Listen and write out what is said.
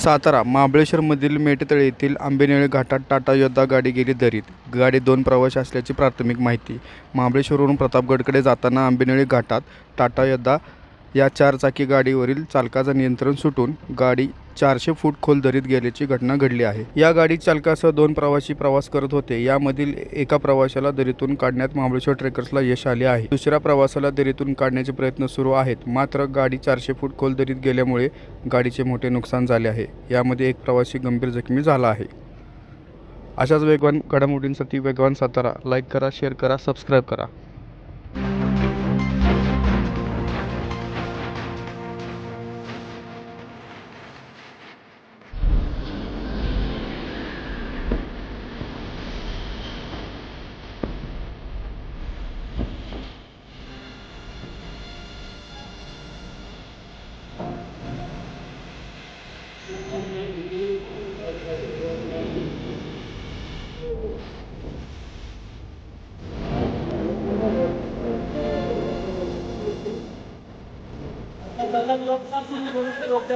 सातारा महाबळेश्वरमधील मेटतळे येथील आंबेनेळे घाटात टाटा योद्धा गाडी गेली दरीत. गाडी दोन प्रवाशी असल्याची प्राथमिक माहिती. महाबळेश्वरवरून प्रतापगडकडे जाताना आंबेनेळे घाटात टाटा योद्धा या चारचाकी गाडीवरील चालकाचं नियंत्रण सुटून गाडी चारशे फूट खोल दरीत गेल्याची घटना घडली आहे. या गाडी चालकासह दोन प्रवासी प्रवास करत होते. यामधील एका प्रवाशाला दरीतून काढण्यात महाबळेश्वर ट्रेकर्सला यश आले आहे. दुसऱ्या प्रवासाला दरीतून काढण्याचे प्रयत्न सुरू आहेत. मात्र गाडी चारशे फूट खोल दरीत गेल्यामुळे गाडीचे मोठे नुकसान झाले आहे. यामध्ये एक प्रवासी गंभीर जखमी झाला आहे. अशाच वेगवान घडामोडींसाठी वेगवान सातारा. लाईक करा शेअर करा सबस्क्राईब करा. লোক